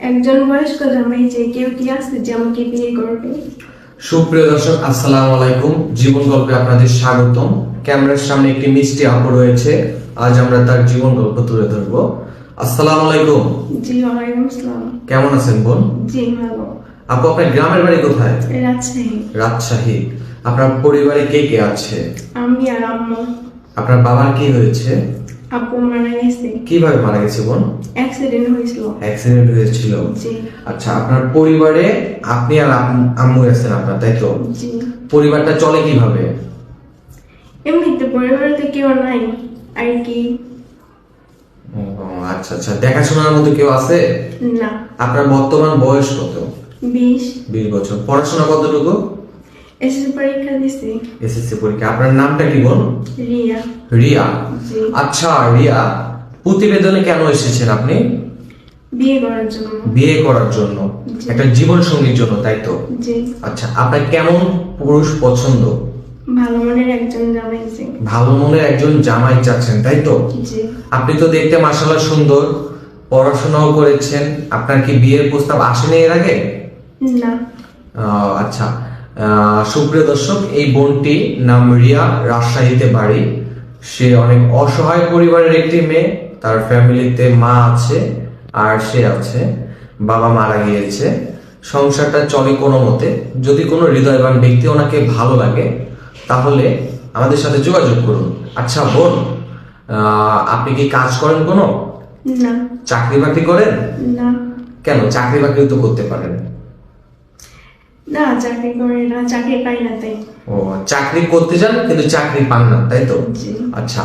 একজন বয়স্ক জামাই যে কেউ কি আছে যে আমাকে বিয়ে করবে? সুপ্রিয় দর্শক আসসালামু আলাইকুম। জীবন গল্পে আপনাদের স্বাগতম। ক্যামেরার সামনে একটি মিষ্টি আপু রয়েছে। আজ আমরা তার জীবন গল্প তুলে ধরবো। আসসালামু আলাইকুম। জি ওয়ালাইকুম আসসালাম। কেমন আছেন বোন? জি ভালো। আপু আপনার গ্রামের বাড়ি কোথায়? রাজশাহী। রাজশাহী। আপনার পরিবারে কে কে আছে? আমি আর আম্মু। আপনার বাবার কি হয়েছে? আপু মারা গেছে। কীভাবে মারা গেছে বোন? অ্যাক্সিডেন্ট হয়েছিল। অ্যাক্সিডেন্ট হয়েছিল। জি। আচ্ছা আপনার পরিবারে আপনি আর আম্মু আছেন আপনার তাই তো? জি। পরিবারটা চলে কীভাবে? এমনিতে পরিবারেতে কেউ নাই আর কি? আচ্ছা আচ্ছা দেখাশোনার মতো কেউ আছে? না। আপনার বর্তমান বয়স কত? বিশ। বিশ বছর। পড়াশোনা কতটুকু? এসএসসি পরীক্ষা দিছি। এসএসসি পরীক্ষা। আপনার নামটা কি বল? রিয়া। রিয়া? আচ্ছা রিয়া। প্রতিবেদনে কেন এসেছেন আপনি? বিয়ে করার জন্য। বিয়ে করার জন্য। একটা জীবন সঙ্গীর জন্য তাই তো? জি। আচ্ছা আপনার কেমন পুরুষ পছন্দ? ভালো মনের একজন জামাই যে ভালো মনের একজন জামাই চাচ্ছেন তাই তো? জি। আপনি তো দেখতে মাসাল্লাহ সুন্দর পড়াশোনাও করেছেন। আপনার কি বিয়ের প্রস্তাব আসেনি এর আগে? না। আচ্ছা। সুপ্রিয় দর্শক এই বোনটি নাম রিয়া রাজশাহীতে বাড়ি। সে অনেক অসহায় পরিবারের একটি মেয়ে তার ফ্যামিলিতে মা আছে আর সে আছে বাবা মারা গিয়েছে। সংসারটা চলে কোনো মতে যদি কোনো হৃদয়বান ব্যক্তি ওনাকে ভালো লাগে তাহলে আমাদের সাথে যোগাযোগ করুন। আচ্ছা বোন আহ, আপনি কি কাজ করেন কোনো? না। চাকরি বাকরি করেন? না। কেন? চাকরি বাকরি তো করতে পারেন। না চাকরি করে না চাকরি পাই না তাই। ও চাকরি করতে যান কিন্তু চাকরি পান না তাই তো? আচ্ছা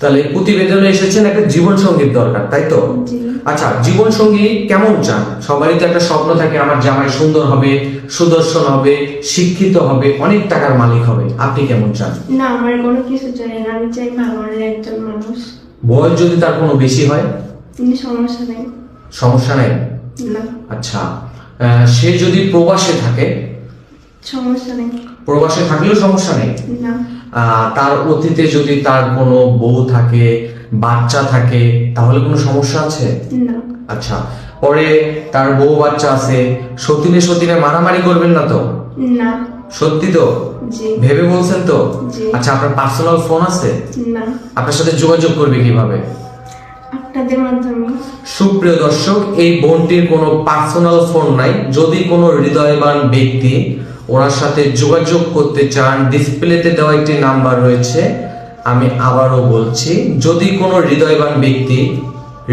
তাহলে প্রতিবেদনে এসেছেন একটা জীবন সংগীত দরকার তাই তো? আচ্ছা জীবন সঙ্গী কেমন চান? সবারই তো একটা স্বপ্ন থাকে আমার জামাই সুন্দর হবে সুদর্শন হবে শিক্ষিত হবে অনেক টাকার মালিক হবে। আপনি কেমন চান? না আমার কোনো কিছু চাই না আমি চাই ভালো একজন মানুষ। বয়স যদি তার কোনো বেশি হয়? সমস্যা নেই। সমস্যা নেই? না। আচ্ছা সে যদি প্রবাসে থাকে সমস্যা নেই। প্রবাসে থাকলেও সমস্যা নেই? না। তার অতীতে যদি তার কোনো বউ থাকে বাচ্চা থাকে তাহলে কোনো সমস্যা আছে? না। আচ্ছা পরে তার বউ বাচ্চা আছে সতীনে সতীনে মারামারি করবেন না তো? না। সত্যি তো? ভেবে বলছেন তো? আচ্ছা আপনার পার্সোনাল ফোন আছে? না। আপনার সাথে যোগাযোগ করবে কীভাবে? আপনাদের মাধ্যমে। সুপ্রিয় দর্শক এই বোনটির কোনো পার্সোনাল ফোন নাই। যদি কোনো হৃদয়বান ব্যক্তি ওনার সাথে যোগাযোগ করতে চান ডিসপ্লেতে দেওয়া একটি নাম্বার রয়েছে। আমি আবারও বলছি যদি কোনো হৃদয়বান ব্যক্তি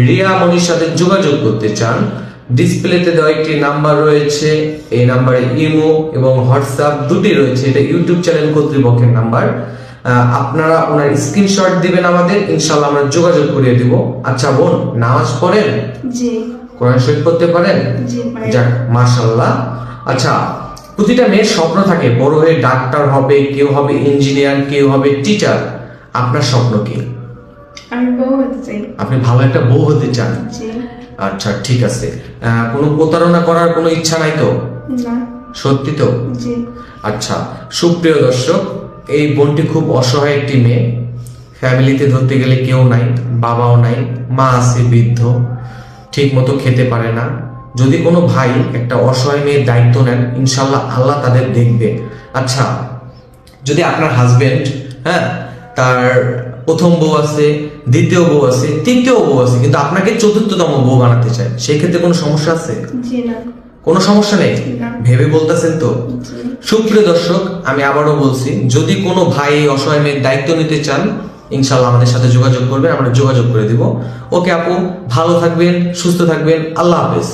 রিয়া মনির সাথে যোগাযোগ করতে চান ডিসপ্লেতে দেওয়া একটি নাম্বার রয়েছে এই নাম্বারে ইমো এবং হোয়াটসঅ্যাপ দুটি রয়েছে এটা ইউটিউব চ্যানেল কর্তৃপক্ষের নাম্বার আপনারা ওনার স্ক্রিনশট দিবেন আমাদের ইনশাল্লাহ আমরা যোগাযোগ করিয়ে দিব। আচ্ছা বোন নামাজ পড়েন? জি। কোরআন শরীফ পড়তে পারেন? জি যাক মাশাল্লাহ আচ্ছা প্রতিটা মেয়ের স্বপ্ন থাকে বড় হয়ে ডাক্তার হবে কেউ হবে ইঞ্জিনিয়ার কেউ হবে টিচার আপনার স্বপ্ন কি? আমি বউ হতে চাই। আপনি ভালো একটা বউ হতে চান। আচ্ছা ঠিক আছে। কোনো প্রতারণা করার কোনো ইচ্ছা নাই তো? না। সত্যি তো? আচ্ছা সুপ্রিয় দর্শক এই বোনটি খুব অসহায় একটি মেয়ে। ফ্যামিলিতে ধরতে গেলে কেউ নাই বাবাও নাই মা আছে বৃদ্ধ ঠিক মতো খেতে পারে না। যদি কোনো ভাই একটা অসহায় মেয়ের দায়িত্ব নেন ইনশাল্লাহ আল্লাহ তাদের দেখবে। আচ্ছা যদি আপনার হাজবেন্ড হ্যাঁ তার প্রথম বউ আছে দ্বিতীয় বউ আছে তৃতীয় বউ আছে কিন্তু আপনাকে চতুর্থতম বউ বানাতে চায় সেই ক্ষেত্রে কোনো সমস্যা আছে? কোনো সমস্যা নেই? ভেবে বলতেছেন তো? সুপ্রিয় দর্শক আমি আবারও বলছি যদি কোনো ভাই অসহায় মেয়ের দায়িত্ব নিতে চান ইনশাল্লাহ আমাদের সাথে যোগাযোগ করবেন আমরা যোগাযোগ করে দিব। ওকে আপু ভালো থাকবেন সুস্থ থাকবেন আল্লাহ হাফেজ।